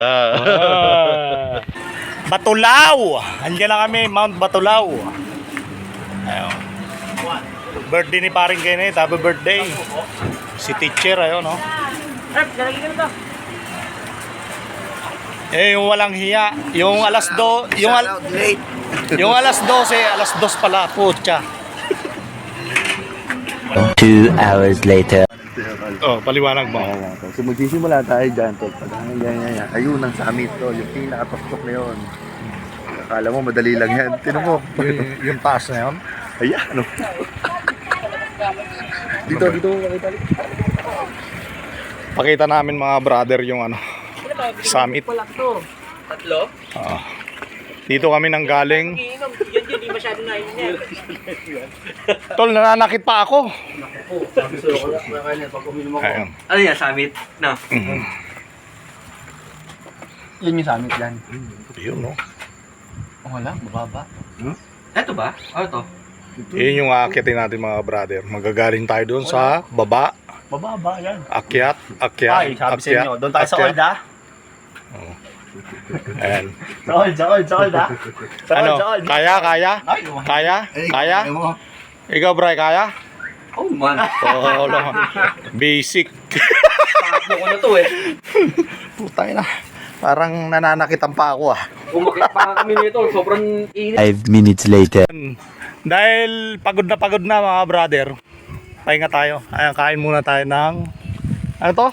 Ah. Batulaw! Andiyan na kami, Mount Batulaw. Ayun. Birthday ni paring Kenneth, happy birthday. Si teacher, ayun, no? Eh, yung walang hiya. Yung alas do, yung, al, yung alas 12, alas 2 pala, putya. Two hours later. Oh, paliwanag mo. So magsisimula tayo dyan, tol. Pag yan, yan, yan. Ayun ang summit, tol. Yung pinakatuktok na yun. Akala mo madali lang yan. Tinan mo. yung, yung taas na yun. Ayan, ano. dito, dito. Makita dito. Pakita namin mga brother yung ano, summit. Tatlo? Oo. Dito kami nang galing. Iinom. Yan yun, di masyado na. Tol, nananakit pa ako. Ayun. Ano yan, summit? No. Mhm. Yun yung summit yan. Yun, no? Oh, wala, mababa. Ito ba? Ano to? Yun yung aakitin natin mga brother. Magagaling tayo doon sa baba. Mababa, yan. Akyat, akyat, Ay, sabi sa akyat, inyo, doon tayo sa akyat. old, ha? Ayan. Sa old, sa old, sa old, ha? Sa Ano? old, sa old. Kaya, kaya? Ay, Kaya? Kaya? mo. Ikaw, Bray, kaya? Oh man. Oo, lang. Basic. Takbo ko na to eh. Putay na. Parang nananakitan pa ako ah. Umakit pa kami nito. Sobrang init. Five minutes later. Dahil pagod na pagod na mga brother. Pahinga tayo. Ayan, kain muna tayo ng... Ano to?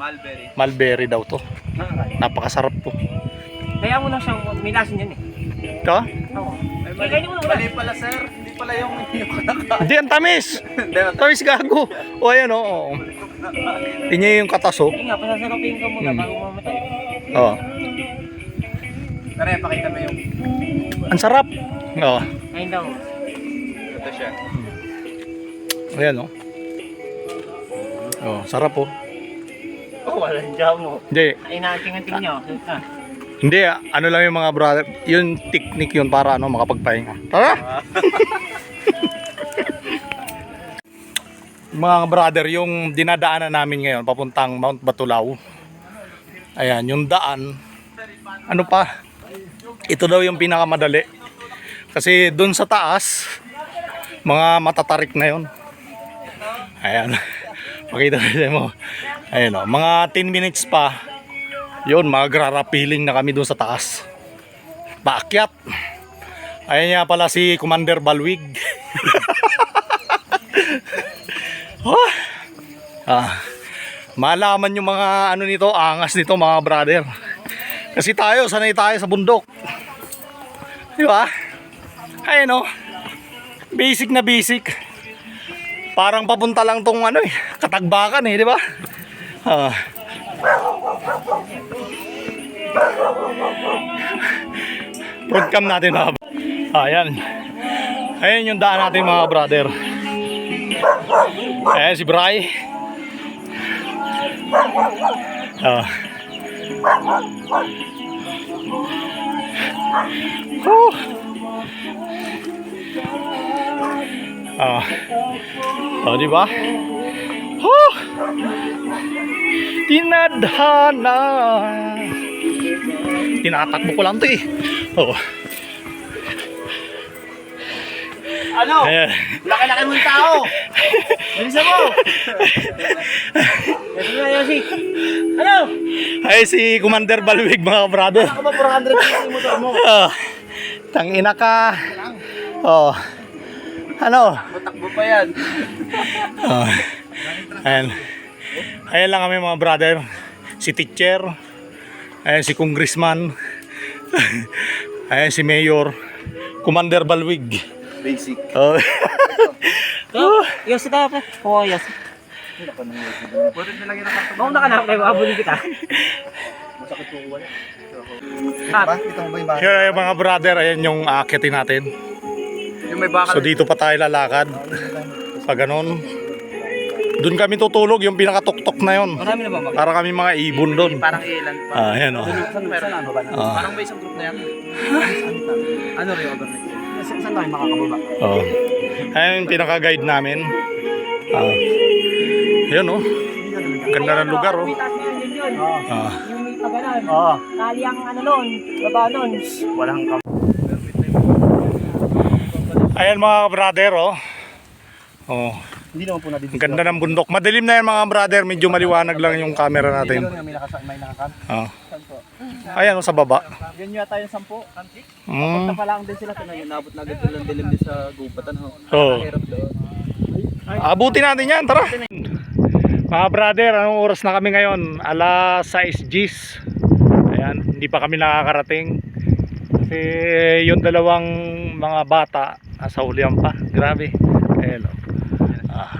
Mulberry. Mulberry daw to. Napakasarap po. Kaya mo lang siyang minasin yan eh. Ito? Oo. Kaya kainin mo na wala. pala, sir. Hindi pala yung... Hindi, ang tamis. Tamis gago. O ayan o. Oh, Tingnan yung katas oh. Hindi nga, pasasarapin ka muna Hmm. bago mamatay. Oh. Tara, pakita mo yung... Ang sarap. Oh. Ayun daw. Ito siya. Ayan oh. Oh, sarap oh. Oh, walang jam mo. Hindi, Ay, nating-anting nyo. Ah. hindi ah, ano lang yung mga brother, yung technique yun para ano makapagpahinga. Tara! mga brother, yung dinadaanan namin ngayon papuntang Mount Batulaw. Ayan, yung daan. Ano pa? Ito daw yung pinakamadali. Kasi dun sa taas, mga matatarik na yon. Ayan. Pakita ko mo. Ayan o, mga 10 minutes pa. Yun, magrarapiling na kami dun sa taas. Paakyat. Ayan nga pala si Commander Balwig. oh. Ah. Malaman yung mga ano nito, angas nito mga brother. Kasi tayo, sanay tayo sa bundok. Di ba? Ayan o. Basic na basic. Parang papunta lang tong ano eh, katagbakan eh, di ba? Ah. Broadcam natin mga Ayan. Ayan yung daan natin mga brother. Ayan si Bray. Ah. Whew. Ah. Oh, di ba? Huh! Tinadhana. Tinatakbo ko lang 'to eh. Oh. Ano? Ayan. Laki-laki mo yung tao! Bilisan mo! Si. Ano? Ay si Commander Balwig mga brother. Ako ba 400 pesos yung motor mo? Ah, tangina ka. Oh. Ano? Matakbo pa yan. Oh. Ayan. Ayan lang kami mga brother. Si teacher. Ayan si congressman. Ayan si mayor. Commander Balwig. Basic. Oh. Oh, yosi ka pa. Oo, yosi. Pwede na lang yung nakarto. Mauna ka na, kayo abulin kita. Masakit po uwan. Kita mo ba yung bakal? Here yung mga brother. Ayan yung aakitin natin. May bakal. So dito pa tayo lalakad. Sa ganon. Doon kami tutulog. Yung pinakatuktok na yon. marami na ba mag- Para kami mga ibon doon. Parang ilan pa. Ah, ayan o. Ba? Ah. Parang may isang group na yan. Ano rin overnight? Saan tayo makakababa? Oh. Ayan yung pinaka-guide namin. Ah. Yun oh. Ganda ng lugar oh. Yun, yun. Ah. Yung may pag ganun. Oo. Tali ang ano nun, baba nun. Walang kam... Ayan mga brother, oh. Oh, Hindi naman po natin. ang ganda ng bundok. Madilim na yan mga brother, medyo maliwanag lang yung camera natin. May nakasa, may nakakam. Oh. Ayan, oh, sa baba. Yan yata yung sampu. Mm. pa lang din sila. Yun, nabot na agad lang dilim din sa gubatan. Oh. Doon. Abutin natin yan, tara. Mga brother, anong oras na kami ngayon? Alas 6 Gs. Ayan, hindi pa kami nakakarating. Kasi yung dalawang mga bata, nasa ulian pa. Grabe. Ayan o. Ah.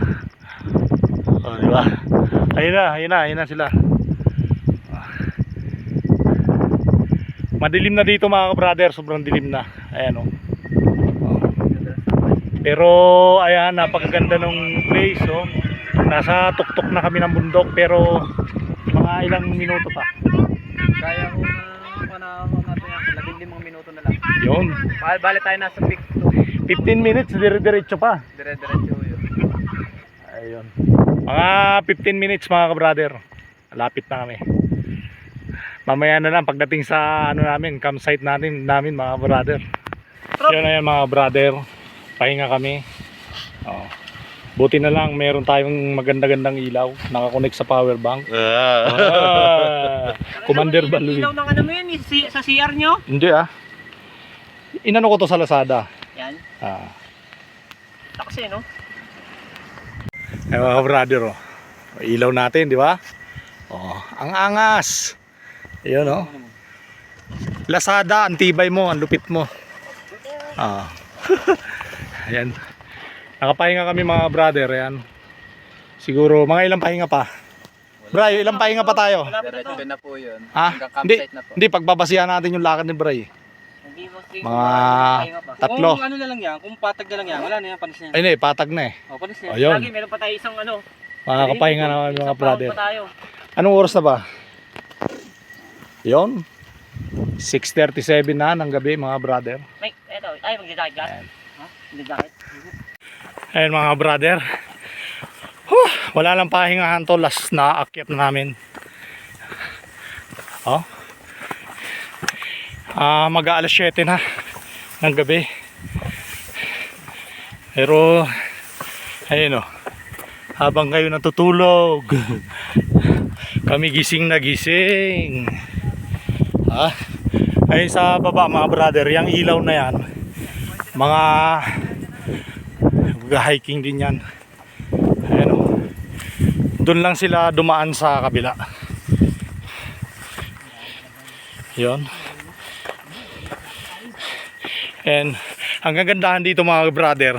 Oh, di ba? Ayun na, ayun na, ayun na sila. Ah. Madilim na dito mga brother, sobrang dilim na. Ayan o. Oh. Pero ayan, napakaganda ng place oh. Nasa tuktok na kami ng bundok pero mga ilang minuto pa. Kaya ko na panahon natin yan. Labing limang minuto na lang. Yun. Bale, bale tayo nasa peak 15 minutes dire-diretso pa. Dire-diretso yun. Ayun. Mga 15 minutes mga ka-brother. Lapit na kami. Mamaya na lang pagdating sa ano namin, campsite natin namin mga brother. Yun na yan mga brother. Pahinga kami. Oh. Buti na lang meron tayong maganda-gandang ilaw. Nakakonect sa power bank. Ah, Commander Balui. Ilaw ng ano mo yun, si- sa CR nyo? Hindi ah. Inano ko to sa Lazada. Ah. Taksi, no? Ay mga brother oh. Ilaw natin, di ba? Oh, ang angas. Ayun oh. Lazada, ang tibay mo, ang lupit mo. Ah. Ayan. Nakapahinga kami mga brother, ayan. Siguro mga ilang pahinga pa. Bray, ilang pahinga pa tayo? Diretso na po yun. Ha? Hindi, hindi pagbabasihan natin yung lakad ni Bray. Mga tatlo. Kung ano na lang yan, kung patag na lang yan, wala na yan, panis na yan. Ay, hindi, patag na eh. Oh, panis na yan. Ayun. Lagi meron pa tayo isang ano. Makakapahinga naman mga isang brother. Anong oras na ba? Yon. 6.37 na ng gabi mga brother. May, eto, ay? Ayan. Ha? Magdidakit? Ayun mga brother. Huh, wala lang pahingahan to. Last na akyat na namin. Oh. Ah, mag alas 7 na ng gabi. Pero ayun oh. Habang kayo natutulog. kami gising na gising. Ah. Ayun sa baba mga brother, yung ilaw na yan. Mga hiking din yan ayan o doon lang sila dumaan sa kabila yon and ang kagandahan dito mga brother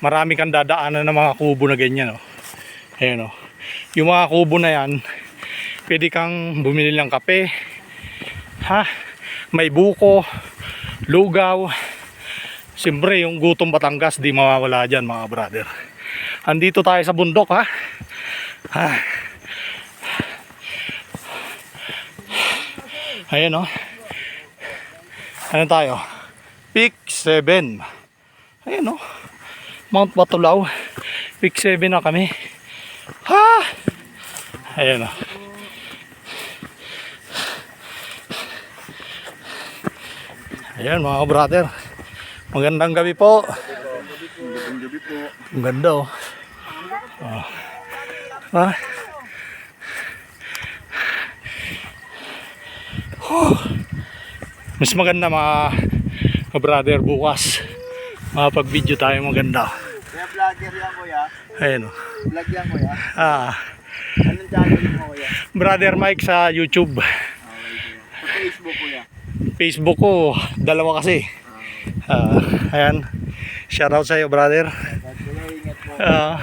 marami kang dadaanan ng mga kubo na ganyan o ayan o yung mga kubo na yan pwede kang bumili ng kape ha may buko lugaw Siyempre, yung gutong Batangas, di mawawala dyan mga brother. Andito tayo sa bundok ha. ha. Ayan o. Ano tayo? Peak 7. Ayan o. Mount Batulaw. Peak 7 na kami. Ha! Ayan o. Ayan mga brother. Magandang gabi po. Ang ganda oh. oh. Ah. Mas maganda mga brother bukas. Makapag video tayo maganda. Kaya vlogger yan kuya. Ayun oh. Vlog yan kuya. Ah, Anong channel mo kuya? brother Mike sa YouTube. Sa Facebook kuya. Facebook ko, dalawa kasi. Ah, ayan. Shoutout sa iyo, brother. Ingat mo. Ah.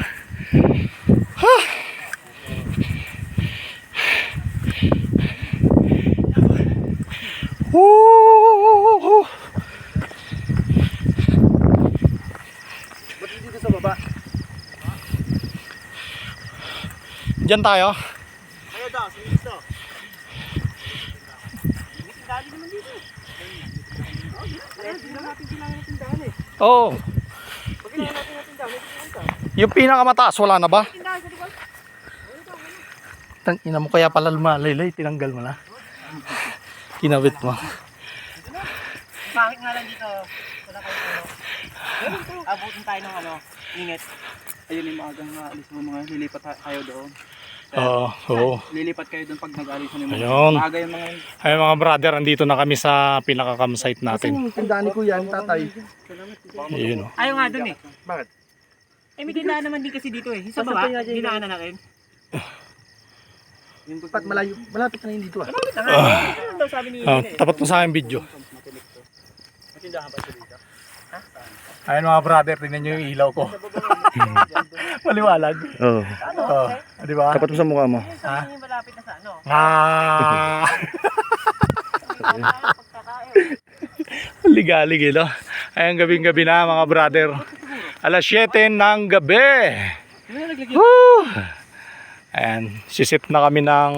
ha! Woo! Ba't hindi dito sa baba? Diyan tayo. Kaya daw, sige dito. Oo. Yung pinakamataas, wala na ba? Tang ina mo kaya pala lumalaylay, tinanggal mo na. Kinabit mo. Bakit nga lang dito? Wala kayo. Abutin tayo ng ano, init. Ayun yung maagang naalis mo mga lilipat ta- kayo doon. Oo, oo. Lilipat kayo doon pag nag-alis na yung mga. Ayun. Maaga yung mga yun. Ay mga brother, andito na kami sa pinaka-campsite natin. yung tindahan ni Kuya, yung tatay. Yun oh. Ayaw nga dun eh. Bakit? Eh, may dinaan naman din kasi dito eh. Sa baba, dinaanan na rin. Ba't malayo? Malapit na yun dito ah. Malapit na nga. daw sabi ni Ah, Ian eh. tapat mo sa akin video. Ayun mga brother, tingnan nyo yung ilaw ko. Maliwalag. Oo. Oh, di ba? Tapat mo sa mukha mo. Niya malapit na sa ano. Ah! Ligalig eh, no? Ayan, gabing-gabi na mga brother. Alas 7 ng gabi. Woo! Ayan, sisit na kami ng...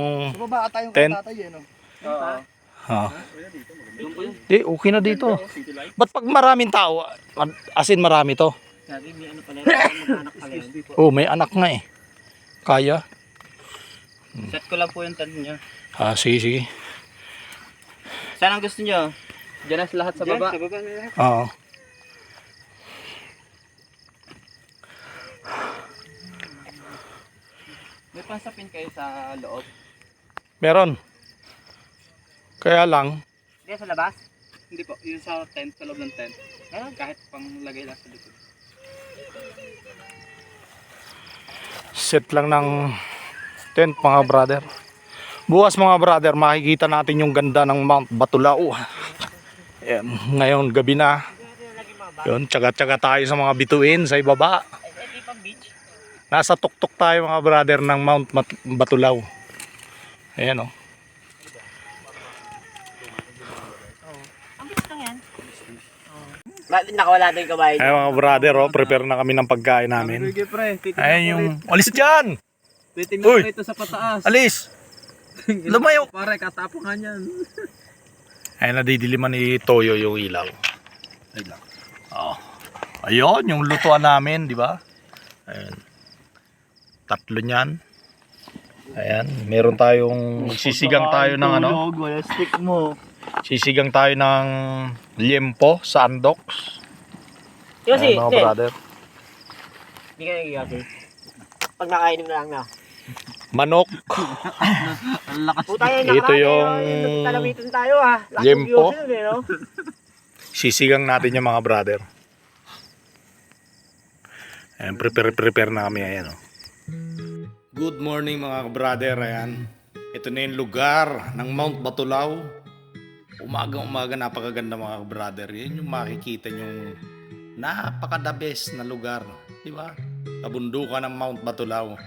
Tent. tatay eh, no? Oo. Ah. Di, okay na dito. Ba't pag maraming tao, as in marami to? Sabi may ano pala yun. Mag-anak pala yun. Oh, may anak nga eh. Kaya? Set ko lang po yung tent niya. Ah, sige, sige. Saan ang gusto niyo? Diyan na lahat sa baba. Sa baba na lahat. Oo. May pansapin kayo sa loob. Meron. Kaya lang, Hindi, sa labas. Hindi po, yung sa tent, sa loob ng tent. Meron. Kahit pang lagay lang sa likod. Set lang ng tent mga brother. Bukas mga brother, makikita natin yung ganda ng Mount Batulao. Ayan, ngayon gabi na. Yun, tsaga-tsaga tayo sa mga bituin sa ibaba. Nasa tuktok tayo mga brother ng Mount Batulao. Ayan oh. o. Yan. Bakit nakawala doon yung kabayo? Ayan mga brother, oh, prepare na kami ng pagkain namin. Sige pre, titignan Ayan ko yung... rito. Alis dyan! Titignan Uy! ko rito sa pataas. Alis! Lumayo! Pare, katapungan yan. Ayan, nadidiliman ni Toyo yung ilaw. Ayun lang. Oh. Ayun, yung lutuan namin, di ba? Ayan. Tatlo niyan. Ayan, meron tayong sisigang tayo ng ano? Wala stick mo. Sisigang tayo ng liempo sa Andox. Yosi, Ayan, mga hindi. brother. Hindi ka nag-yosi. Pag nakainom na lang na. Manok, Ang lakas. Puta yan, Ito yung Talamitan tayo ah. Lakas liempo. nun eh, no? sisigang natin yung mga brother. Ayan, prepare, prepare na kami. Ayan, oh. Good morning mga brother. Ayan. Ito na yung lugar ng Mount Batulao. Umaga-umaga napakaganda mga brother. Yan yung makikita yung napaka-the best na lugar. Di ba? Kabundukan ng Mount Batulao.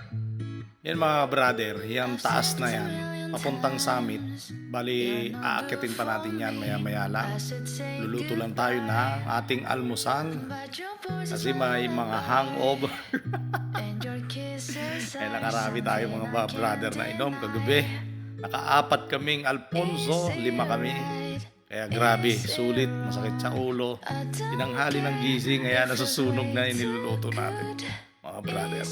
Yan mga brother, yung taas na yan, papuntang summit. Bali, aakitin pa natin yan maya-maya lang. Luluto lang tayo na ating almusal. Kasi may mga hangover. Kaya nakarami tayo mga brother na inom kagabi. Nakaapat kaming Alfonso, lima kami. Kaya grabe, sulit, masakit sa ulo. Tinanghali ng gising, kaya nasusunog na iniluluto natin. Mga brother.